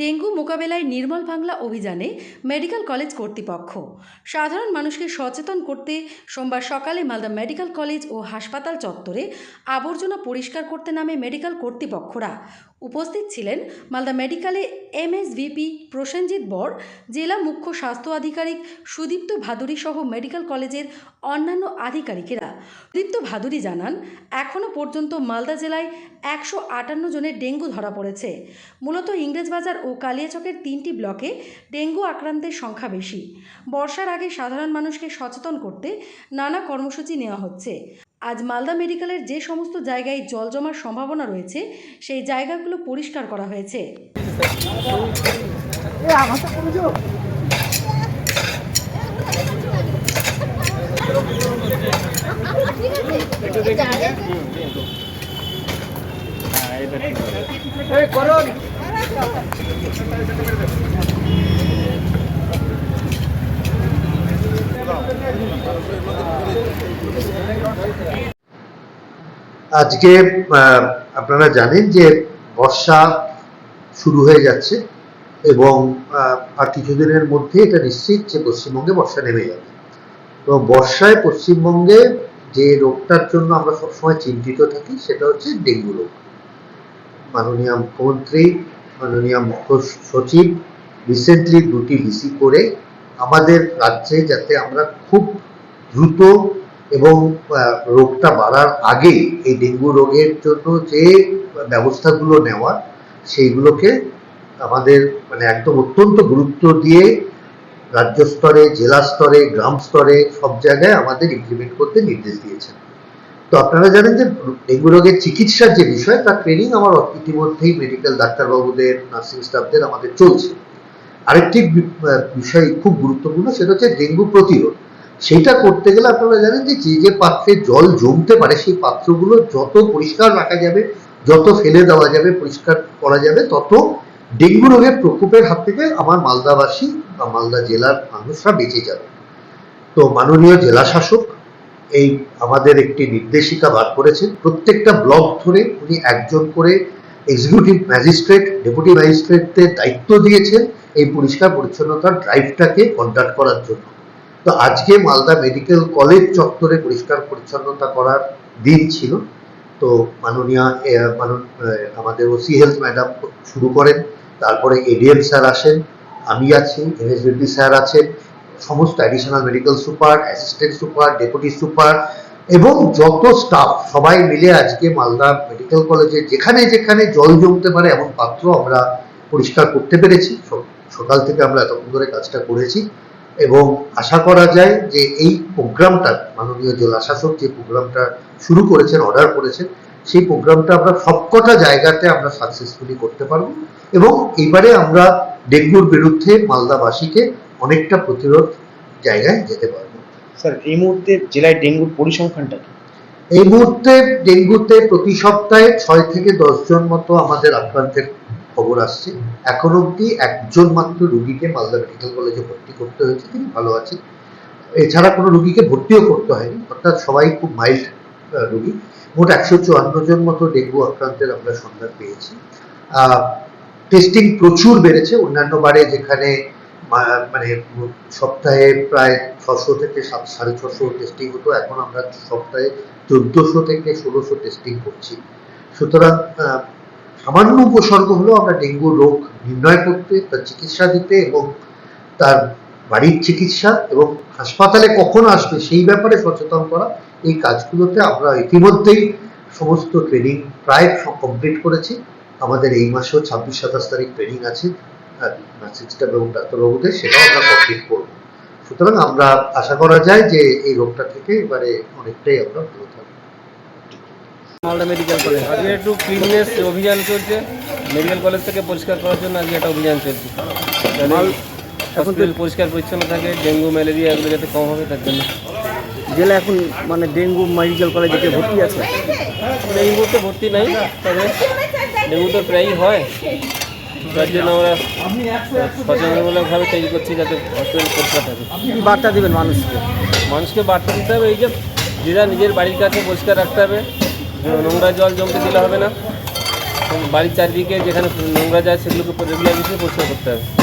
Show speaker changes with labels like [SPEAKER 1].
[SPEAKER 1] Dengue মোকাবেলায় নির্মল বাংলা অভিযানে medical college কর্তৃপক্ষ। সাধারণ মানুষকে সচেতন করতে সোমবার সকালে মালদা মেডিকেল কলেজ ও হাসপাতাল চত্বরে আবর্জনা পরিষ্কার করতে নামে মেডিকেল কর্তৃপক্ষরা। উপস্থিত ছিলেন মালদা মেডিকেলে এমএসভিপি প্রসেনজিৎ বর, জেলা মুখ্য স্বাস্থ্য আধিকারিক সুদীপ্ত ভাদুরী সহ মেডিকেল কলেজের অন্যান্য আধিকারিকেরা। সুদীপ্ত ভাদুরী জানান এখনও পর্যন্ত মালদা জেলায় একশো আটান্ন জনের ডেঙ্গু ধরা পড়েছে। মূলত ইংরেজবাজার ও কালিয়াচকের তিনটি ব্লকে ডেঙ্গু আক্রান্তের সংখ্যা বেশি। বর্ষার আগে সাধারণ মানুষকে সচেতন করতে নানা কর্মসূচি নেওয়া হচ্ছে। আজ মালদা মেডিকেলের যে সমস্ত জায়গায় জল জমার সম্ভাবনা রয়েছে, সেই জায়গাগুলো পরিষ্কার করা হয়েছে।
[SPEAKER 2] আজকে আপনারা জানেন যে বর্ষা শুরু হয়ে যাচ্ছে এবং আর কিছুদিনের মধ্যে এটা নিশ্চিত যে পশ্চিমবঙ্গে বর্ষা নেমে যাবে। তো বর্ষায় পশ্চিমবঙ্গে যে রোগটার জন্য আমরা সবসময় চিন্তিত থাকি সেটা হচ্ছে ডেঙ্গু রোগ। মাননীয় মুখ্যমন্ত্রী, মাননীয় মুখ্য সচিব রিসেন্টলি দুটি ভিসি করে আমাদের রাজ্যে যাতে আমরা খুব দ্রুত এবং রোগটা বাড়ার আগে এই ডেঙ্গু রোগের জন্য যে ব্যবস্থাগুলো নেওয়া, সেইগুলোকে আমাদের মানে একদম অত্যন্ত গুরুত্ব দিয়ে রাজ্য স্তরে, জেলা স্তরে, গ্রাম স্তরে সব জায়গায় আমাদের ইমপ্লিমেন্ট করতে নির্দেশ দিয়েছেন। তো আপনারা জানেন যে ডেঙ্গু রোগের চিকিৎসার যে বিষয়, তার ট্রেনিং আমার ইতিমধ্যেই মেডিকেল ডাক্তারবাবুদের নার্সিং স্টাফদের আমাদের চলছে। আরেকটি বিষয় খুব গুরুত্বপূর্ণ, সেটা হচ্ছে ডেঙ্গু প্রতিরোধ। সেইটা করতে গেলে আপনারা জানেন যে যে যে পাত্রে জল জমতে পারে, সেই পাত্রগুলো যত পরিষ্কার রাখা যাবে, যত ফেলে দেওয়া যাবে, পরিষ্কার করা যাবে, তত ডেঙ্গু রোগের প্রকোপের হাত থেকে আমার মালদাবাসী বা মালদা জেলার মানুষরা বেঁচে যাবে। তো মাননীয় জেলা শাসক এই আমাদের একটি নির্দেশিকা বার করেছেন, প্রত্যেকটা ব্লক ধরে উনি একজন করে এক্সিকিউটিভ ম্যাজিস্ট্রেট ডেপুটি ম্যাজিস্ট্রেটদের দায়িত্ব দিয়েছেন এই পরিষ্কার পরিচ্ছন্নতার ড্রাইভটাকে কন্ডাক্ট করার জন্য। তো আজকে মালদা মেডিকেল কলেজ চত্বরে পরিষ্কার পরিচ্ছন্নতা করার দিন ছিল। তো মাননীয় আমাদের ওসি হেলথ ম্যাডাম শুরু করেন, তারপরে এডিএম স্যার আসেন, আমি আছি এনএসবিপি স্যার আছেন, সমস্ত additional medical super assistant super deputy super এবং যত স্টাফ সবাই মিলে আজকে মালদা মেডিকেল কলেজে যেখানে যেখানে জল জমতে পারে এমন পাত্র আমরা পরিষ্কার করতে পেরেছি। সকাল থেকে আমরা এতক্ষণ ধরে কাজটা করেছি। এবং আশা করা যায় যে এই প্রোগ্রামটা মাননীয় জেলা শাসক যে প্রোগ্রামটা শুরু করেছেন অর্ডার করেছেন সেই প্রোগ্রামটা আমরা সবকটা জায়গাতে আমরা সাকসেসফুলি করতে পারব এবং এবারে আমরা ডেঙ্গুর বিরুদ্ধে মালদাবাসীকে অনেকটা প্রতিরোধ জায়গায় যেতে পারব।
[SPEAKER 3] স্যার এই মুহূর্তে জেলায় ডেঙ্গুর পরিসংখ্যানটা কি?
[SPEAKER 2] এই মুহূর্তে ডেঙ্গুতে প্রতি সপ্তাহে ছয় থেকে দশ জন মতো আমাদের আক্রান্তের খবর আসছে। এখন অবধি একজন মাত্র রুগীকে মালদা মেডিকেল কলেজে ভর্তি করতে হয়েছে, তিনি ভালো আছেন। এছাড়া কোনো রুগীকে ভর্তিও করতে হয়নি, অর্থাৎ সবাই খুব মাইল্ড রুগী। মোট একশো চুয়ান্ন জন মতো ডেঙ্গু আক্রান্তের আমরা সন্ধান পেয়েছি। টেস্টিং প্রচুর বেড়েছে, অন্যান্য বারে যেখানে মানে সপ্তাহে প্রায় ছশো থেকে সাত, সাড়ে ছশো টেস্টিং হতো, এখন আমরা সপ্তাহে চোদ্দশো থেকে ষোলোশো টেস্টিং করছি। সুতরাং সামান্য উপসর্গ হলেও আমরা ডেঙ্গু রোগ নির্ণয় করতে, তার চিকিৎসা দিতে এবং তার বাড়ির চিকিৎসা এবং হাসপাতালে কখন আসবে সেই ব্যাপারে সচেতন করা, এই কাজগুলোতে আমরা ইতিমধ্যেই সমস্ত ট্রেনিং প্রায় কমপ্লিট করেছি। আমাদের এই মাসেও ছাব্বিশ, সাতাশ তারিখ ট্রেনিং আছে নার্সিং এবং ডাক্তারবাবুদের সেটাও আমরা কমপ্লিট করব। সুতরাং আমরা আশা করা যায় যে এই রোগটা থেকে এবারে অনেকটাই আমরা ভালো থাকব।
[SPEAKER 4] Malda medical college. আজকে একটু ক্লিননেস অভিযান চলছে। মেডিকেল কলেজ থেকে পরিষ্কার করার জন্য আজকে একটা অভিযান চলছে। এখন পরিষ্কার পরিচ্ছন্ন থাকে ডেঙ্গু ম্যালেরিয়া এগুলো যাতে কম হবে তার জন্য।
[SPEAKER 5] জেলা এখন মানে ডেঙ্গু মেডিকেল কলেজে ভর্তি আছে?
[SPEAKER 4] এই মুহূর্তে ভর্তি নাই তবে ডেঙ্গু তো প্রায়ই হয়। তার জন্য আমরা সচেতনমূলকভাবে তৈরি করছি যাতে হসপিটাল পরিষ্কার থাকে।
[SPEAKER 5] বার্তা দেবেন মানুষকে।
[SPEAKER 4] মানুষকে বার্তা দিতে হবে এই যে যেটা নিজের বাড়ির কাছে পরিষ্কার রাখতে হবে নোংরা জল জমতে দিলে হবে না। বাড়ির চারদিকে যেখানে নোংরা যায় সেগুলোকে রেগুলার বিষয়ে পরিষ্কার করতে হবে।